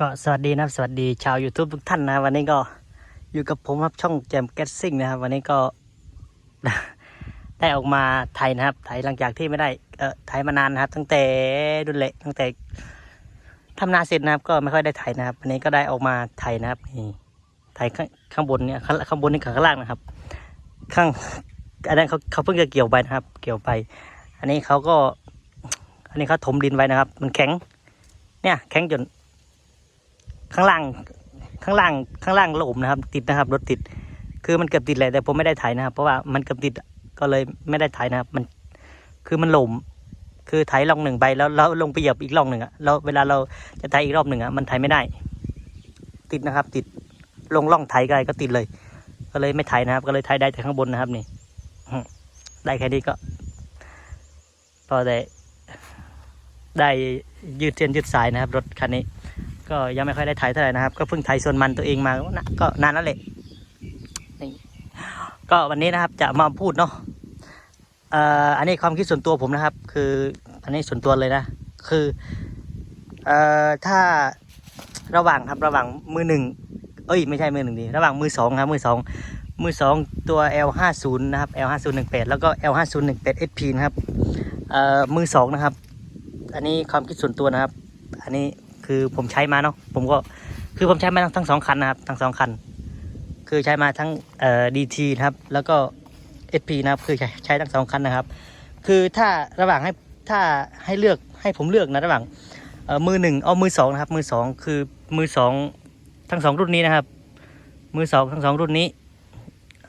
ก็สวัสดีนะครับสวัสดีชาว YouTube ทุกท่านนะวันนี้ก็อยู่กับผมครับช่องแจมแกสซิ่งนะครับ วันนี้ก็ได้ออกมาไทยนะครับ ไทยหลังจากที่ไม่ได้เอ่อไทยมานานนะครับ ตั้งแต่ดุนเละตั้งแต่ทำนาเสร็จนะครับ ก็ไม่ค่อยได้ไทยนะครับ วันนี้ก็ได้ออกมาไทยนะครับนี่ไทยข้างข้างบนเนี่ยข้างข้างบนนี่ข้างล่างนะครับ ข้างอันนั้นเขาเขาเพิ่งจะเกี่ยวไปนะครับ เกี่ยวไป อันนี้เขาก็ อันนี้เขาถมดินไว้นะครับ มันแข็ง เนี่ยแข็งจน ข้างล่างข้างล่างข้างล่างระบบนะครับ ติดนะครับ รถติด คือมันเกือบติดเลยแต่ผมไม่ได้ถ่ายนะครับ เพราะว่ามันเกือบติดก็เลยไม่ได้ถ่ายนะครับ มันคือมันหลมคือถ่ายลองหนึ่งไปแล้วเราลงไปเหยียบอีกลองหนึ่งอะเราเวลาเราจะถ่ายอีกรอบหนึ่งอะมันถ่ายไม่ได้ ติดนะครับ ติดลงล่องถ่ายไกลก็ติดเลย ก็เลยไม่ถ่ายนะครับ ก็เลยถ่ายได้แต่ข้างบนนะครับนี่ได้แค่นี้ก็พอได้ได้ยืดเส้นยืดสายนะครับ รถคันนี้ ก็ยังไม่ค่อยได้ถ่ายเท่าไหร่นะครับ ก็เพิ่งถ่ายส่วนมันตัวเองมาก็นะก็นานแล้วแหละนี่ก็วันนี้นะครับจะมาพูดเนาะเอ่ออันนี้ความคิดส่วนตัวผมนะครับ คืออันนี้ส่วนตัวเลยนะ คือเอ่อถ้าระหว่างครับระหว่างมือหนึ่งเอ้ยไม่ใช่มือหนึ่งดีระหว่างมือสองครับมือสองมือสองตัว L50 นะครับ L5018 แล้วก็ L5018 SP นะครับเอ่อมือสองนะครับ อันนี้ความคิดส่วนตัวนะครับ อันนี้ คือผมใช้มาเนาะผมก็คือผมใช้มาทั้งทั้งสองคันนะครับทั้งสองคัน คือใช้มาทั้งเอ่อดีทีนะครับแล้วก็เอสพีนะครับคือใช้ใช้ทั้งสองคันนะครับ คือถ้าระหว่างให้ถ้าให้เลือกให้ผมเลือกนะระหว่างเอ่อมือหนึ่งเอามือสองนะครับ มือสองคือมือสองทั้งสองรุ่นนี้นะครับ มือสองทั้งสองรุ่นนี้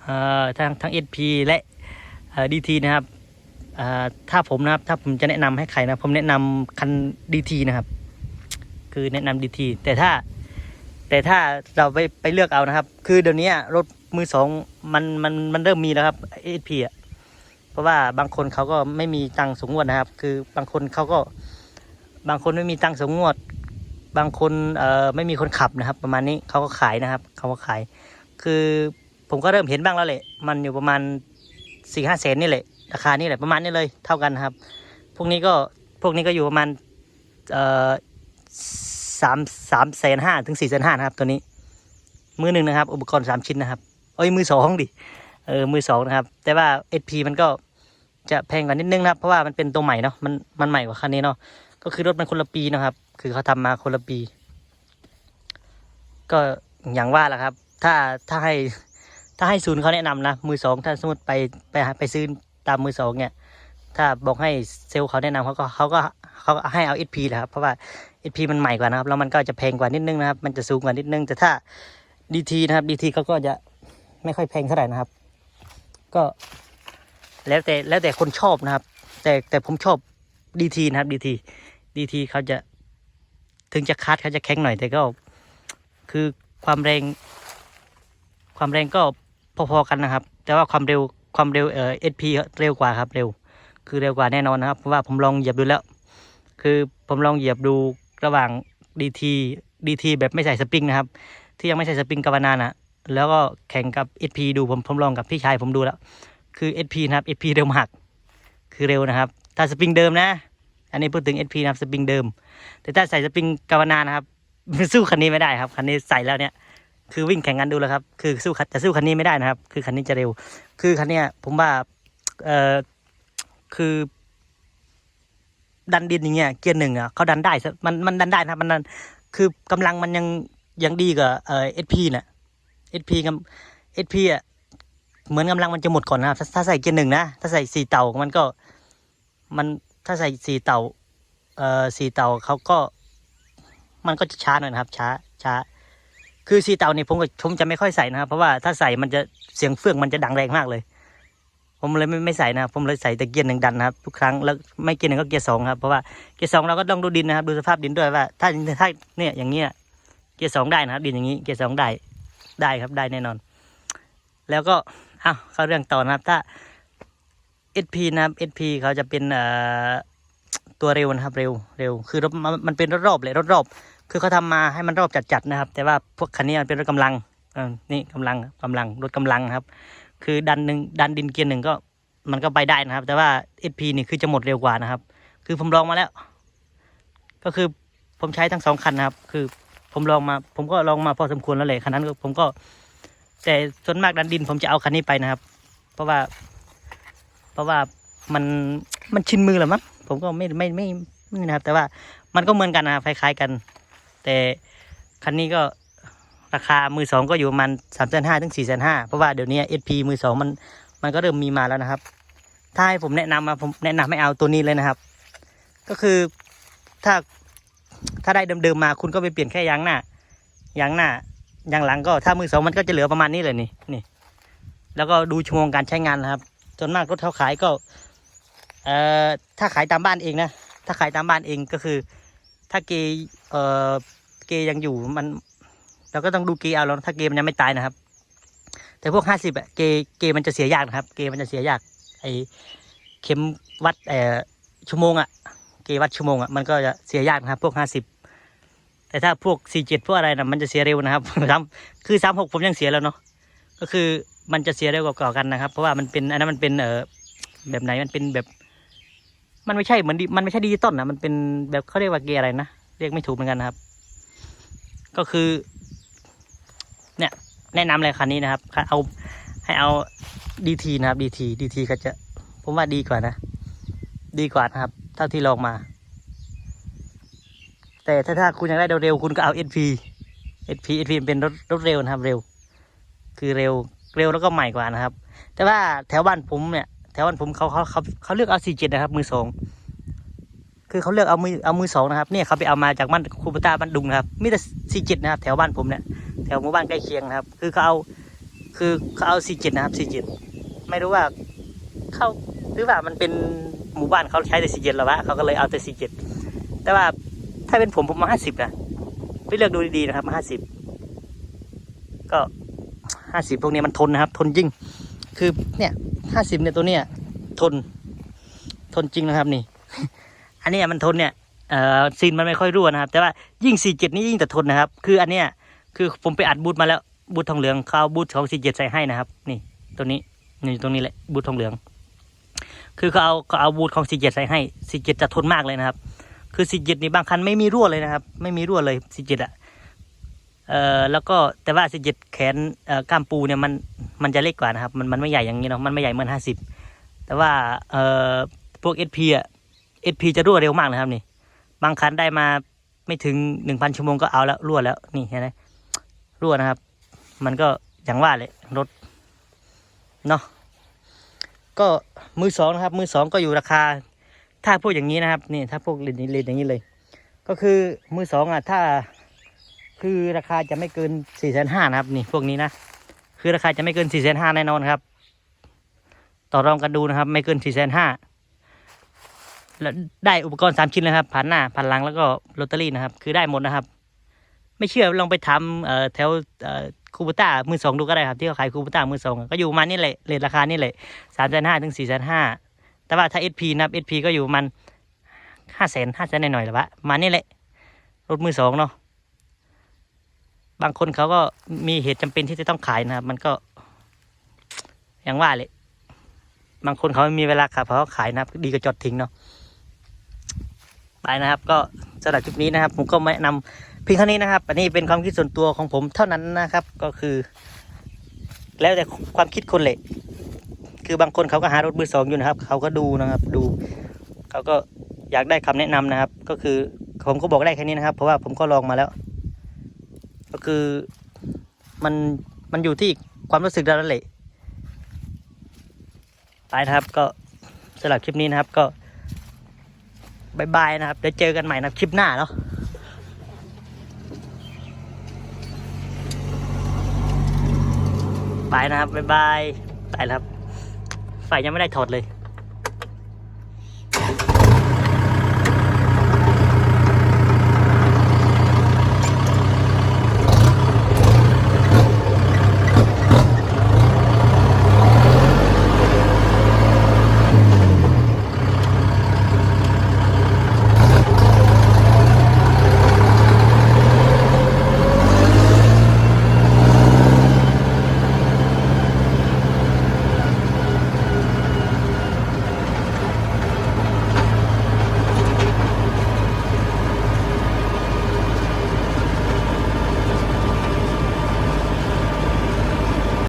เอ่อทั้งทั้งเอสพีและดีทีนะครับถ้าผมนะครับถ้าผมจะแนะนำให้ใครนะผมแนะนำคันดีทีนะครับ คือแนะนำดีทีแต่ถ้า แต่ถ้าเราไปไปเลือกเอานะครับ คือเดี๋ยวนี้รถมือสองมันมันมันเริ่มมีแล้วครับเอสพีอะเพราะว่าบางคนเขาก็ไม่มีตังค์สงงวดนะครับ คือบางคนเขาก็ บางคนไม่มีตังค์สงงวด บางคนเอ่อไม่มีคนขับนะครับ ประมาณนี้เขาก็ขายนะครับเขาก็ขาย คือผมก็เริ่มเห็นบ้างแล้วแหละมันอยู่ประมาณสี่ห้าแสนนี่แหละราคานี่แหละประมาณนี้เลยเท่ากันนะครับ พวกนี้ก็พวกนี้ก็อยู่ประมาณเอ่อ สามสามแสนห้าถึงสี่แสนห้านะครับตัวนี้ มือหนึ่งนะครับ อุปกรณ์สามชิ้นนะครับเอ้ยมือสองดิเออมือสองนะครับ แต่ว่า SP มันก็จะแพงกว่านิดนึงนะครับ เพราะว่ามันเป็นตัวใหม่เนาะมันมันใหม่กว่าคันนี้เนาะก็คือรถมันคนละปีนะครับ คือเขาทำมาคนละปี ก็อย่างว่าแหละครับ ถ้าถ้าให้ถ้าให้ศูนย์เขาแนะนำนะมือสองถ้าสมมติไปไปไปซื้อตามมือสองเนี่ย ถ้าบอกให้เซลล์เขาแนะนำเขาก็เขาก็เขาให้เอา SP แหละครับเพราะว่า SP มันใหม่กว่านะครับแล้วมันก็จะแพงกว่านิดนึงนะครับ มันจะสูงกว่านิดนึง แต่ถ้า DT นะครับ DT เขาก็จะไม่ค่อยแพงเท่าไหร่นะครับ ก็แล้วแต่แล้วแต่คนชอบนะครับ แต่แต่ผมชอบ DT นะครับ DT DT เขาจะถึงจะคัดเขาจะแข็งหน่อยแต่ก็ คือความแรง ความแรงก็พอๆกันนะครับ แต่ว่าความเร็วความเร็วเอ่อ SP เร็วกว่าครับเร็ว คือเร็วกว่าแน่นอนนะครับ เพราะว่าผมลองเหยียบดูแล้ว คือผมลองเหยียบดูระหว่าง DT DT แบบไม่ใส่สปริงนะครับ ที่ยังไม่ใส่สปริงกาวานานะแล้วก็แข่งกับ SP ดูผมผมลองกับพี่ชายผมดูแล้ว คือ SP นะครับ SP เร็วมาก คือเร็วนะครับ ถ้าสปริงเดิมนะ อันนี้พูดถึง SP นะครับสปริงเดิม แต่ถ้าใส่สปริงกาวานานะครับสู้คันนี้ไม่ได้ครับคันนี้ใส่แล้วเนี่ยคือวิ่งแข่งกันดูแล้วครับ คือสู้คันจะสู้คันนี้ไม่ได้นะครับ คือคันนี้จะเร็ว คือคันเนี้ยผมว่าเอ่อ คือ ดันดินอย่างเงี้ยเกียร์หนึ่งอะเขาดันได้มันมันดันได้นะมันดันคือกำลังมันยังยังดีกว่าเอ่อเอสพีน่ะเอสพีกับเอสพีอะเหมือนกำลังมันจะหมดก่อนนะครับถ้าถ้าใส่เกียร์หนึ่งนะถ้าใส่สี่เต่ามันก็ มันถ้าใส่สี่เต่าเอ่อสี่เต่าเขาก็ มันก็จะช้าหน่อยนะครับ ช้าช้า คือสี่เต่านี่ผมก็ผมจะไม่ค่อยใส่นะครับ เพราะว่าถ้าใส่มันจะเสียงเฟื่องมันจะดังแรงมากเลย ผมเลยไม่ไม่ใส่นะครับผมเลยใส่แต่เกียร์หนึ่งดันนะครับทุกครั้งแล้วไม่เกียร์หนึ่งก็เกียร์สองครับเพราะว่าเกียร์สองเราก็ต้องดูดินนะครับดูสภาพดินด้วยว่า ถ้าถ้าเนี่ยอย่างเงี้ยเกียร์สองได้นะครับ ดินอย่างนี้เกียร์สองได้ได้ครับได้แน่นอน แล้วก็อ้าวเข้าเรื่องต่อนะครับ ถ้า SP นะครับ SP เขาจะเป็นเอ่อตัวเร็วนะครับเร็วเร็ว คือรถมันเป็นรถรอบเลยรถรอบ คือเขาทำมาให้มันรอบจัดๆนะครับ แต่ว่าพวกคันนี้มันเป็นรถกำลังอนี่กำลังกำลังรถกำลังครับ คือดันหนึ่งดันดินเกียร์หนึ่งก็มันก็ไปได้นะครับ แต่ว่า SP นี่คือจะหมดเร็วกว่านะครับ คือผมลองมาแล้ว ก็คือผมใช้ทั้งสองคันนะครับ คือผมลองมา ผมก็ลองมาพอสมควรแล้วเลยคันนั้นก็ผมก็ แต่ส่วนมากดันดินผมจะเอาคันนี้ไปนะครับ เพราะว่า เพราะว่ามันมันชินมือแหละมั้งผมก็ไม่ไม่ไม่ไม่นะครับ แต่ว่ามันก็เหมือนกันนะครับคล้ายๆกัน แต่คันนี้ก็ ราคามือสองก็อยู่ประมาณสามแสนห้าถึงสี่แสนห้าเพราะว่าเดี๋ยวนี้เอพีมือสองมันมันก็เริ่มมีมาแล้วนะครับ ถ้าให้ผมแนะนำมาผมแนะนำให้เอาตัวนี้เลยนะครับ ก็คือถ้าถ้าได้เดิมๆมาคุณก็ไปเปลี่ยนแค่ยางหน้ายางหน้ายางหลังก็ถ้ามือสองมันก็จะเหลือประมาณนี้เลยนี่นี่ แล้วก็ดูชั่วโมงการใช้งานนะครับส่วนมากรถเขาขายก็เอ่อถ้าขายตามบ้านเองนะถ้าขายตามบ้านเองก็คือ ถ้าเกเอ่อเกยังอยู่มัน เราก็ต้องดูเกย์เอาแล้วถ้าเกย์มันยังไม่ตายนะครับ แต่พวกห้าสิบอะเกย์เกย์มันจะเสียยากนะครับ เกย์มันจะเสียยาก ไอเข็มวัดเอ่อชั่วโมงอะเกย์วัดชั่วโมงอะมันก็จะเสียยากนะครับ พวกห้าสิบแต่ถ้าพวกสี่เจ็ดพวกอะไรนะมันจะเสียเร็วนะครับซ้ำคือสามหกผมยังเสียแล้วเนาะก็คือมันจะเสียเร็วกว่าๆกันนะครับ เพราะว่ามันเป็นอันนั้นมันเป็นเอ่อแบบไหนมันเป็นแบบมันไม่ใช่เหมือนมันไม่ใช่ดิจิตอลนะมันเป็นแบบเขาเรียกว่าเกียร์อะไรนะเรียกไม่ถูกเหมือนกันนะครับ ก็คือ เนี่ยแนะนำเลยคันนี้นะครับเอาให้เอาดีทีนะครับดีทีดีทีก็จะ ผมว่าดีกว่านะ ดีกว่านะครับ เท่าที่ลองมา แต่ถ้าถ้าคุณอยากได้เร็วๆคุณก็เอา SP SP SP เป็นรถรถเร็วนะครับ เร็ว คือเร็วเร็วแล้วก็ใหม่กว่านะครับ แต่ว่าแถวบ้านผมเนี่ยแถวบ้านผมเขาเขาเขาเขาเลือกเอาสี่เจ็ดนะครับ มือสองคือเขาเลือกเอามือเอามือสองนะครับเนี่ยเขาไปเอามาจากบ้านคูปต้าบ้านดุงนะครับมีแต่สี่เจ็ดนะครับ แถวบ้านผมเนี่ย แถวหมู่บ้านใกล้เคียงนะครับ คือเขาเอาคือเขาเอาสี่เจ็ดนะครับสี่เจ็ดไม่รู้ว่าเขาหรือว่ามันเป็นหมู่บ้านเขาใช้แต่สี่เจ็ดหรอวะเขาก็เลยเอาแต่สี่เจ็ดแต่ว่าถ้าเป็นผมผมมาห้าสิบนะไปเลือกดูดีๆนะครับมาห้าสิบก็ห้าสิบพวกนี้มันทนนะครับ ทนจริง คือเนี่ยห้าสิบเนี่ยตัวเนี้ยทน ทนจริงนะครับนี่ อันนี้มันทนเนี่ยเอ่อซีนมันไม่ค่อยรั่วนะครับ แต่ว่ายิ่งสี่เจ็ดนี่ยิ่งแต่ทนนะครับ คืออันเนี้ย คือผมไปอัดบูทมาแล้วบูททองเหลืองเขาเอาบูทของสี่เจ็ดใส่ให้นะครับ นี่ตัวนี้นี่ตรงนี้แหละบูททองเหลือง คือเขาเอาเขาเอาบูทของสี่เจ็ดใส่ให้สี่เจ็ดจะทนมากเลยนะครับ คือสี่เจ็ดนี่บางคันไม่มีรั่วเลยนะครับ ไม่มีรั่วเลยสี่เจ็ดอะเอ่อแล้วก็แต่ว่าสี่เจ็ดแขนเอ่อกล้ามปูเนี่ยมันมันจะเล็กกว่านะครับ มันมันไม่ใหญ่อย่างนี้เนาะมันไม่ใหญ่เหมือนห้าสิบแต่ว่าเอ่อพวกเอสพีอะเอสพีจะรั่วเร็วมากนะครับนี่ บางคันได้มาไม่ถึงหนึ่งพันชั่วโมงก็เอาแล้วรั่วแล้วนี่เห็นไหม รั่วนะครับ มันก็อย่างว่าเลยรถเนาะก็มือสองนะครับ มือสองก็อยู่ราคา ถ้าพวกอย่างนี้นะครับนี่ถ้าพวกเลนเลนอย่างนี้เลย ก็คือมือสองอะถ้าคือราคาจะไม่เกินสี่แสนห้านะครับ นี่พวกนี้นะคือราคาจะไม่เกินสี่แสนห้าแน่นอนครับ ต่อรองกันดูนะครับ ไม่เกินสี่แสนห้าแล้วได้อุปกรณ์สามชิ้นเลยครับผ่านหน้าผ่านหลังแล้วก็ลอตเตอรี่นะครับ คือได้หมดนะครับ ไม่เชื่อลองไปทำแถวเอ่อคูปต้ามือสองดูก็ได้ครับที่เขาขายคูปต้ามือสองก็อยู่มาณนี่แหละเลทราคานี่แหละสามแสนห้าถึงสี่แสนห้าแต่ว่าถ้าเอสพีนะครับเอสพีก็อยู่มันห้าแสนห้าแสนหน่อยๆหรอวะมาณนี่แหละรถมือสองเนาะบางคนเขาก็มีเหตุจำเป็นที่จะต้องขายนะครับ มันก็ อย่างว่าเลยบางคนเขาไม่มีเวลาขับเขาก็ขายนะครับ ดีก็จอดทิ้งเนาะไปนะครับ ก็สำหรับคลิปนี้นะครับ ผมก็แนะนำ เพียงเท่านี้นะครับ อันนี้เป็นความคิดส่วนตัวของผมเท่านั้นนะครับ ก็คือ แล้วแต่ความคิดคนแหละคือบางคนเขาก็หารถมือสองอยู่นะครับ เขาก็ดูนะครับ ดู เขาก็อยากได้คำแนะนำนะครับ ก็คือผมก็บอกได้แค่นี้นะครับ เพราะว่าผมก็ลองมาแล้ว ก็คือมันมันอยู่ที่ความรู้สึกเราแล้วแหละไปนะครับก็สำหรับคลิปนี้นะครับก็บายบายนะครับเดี๋ยวเจอกันใหม่นะคลิปหน้าเนาะ ไปนะครับบายบายไปแล้วครับไฟยังไม่ได้ถอดเลย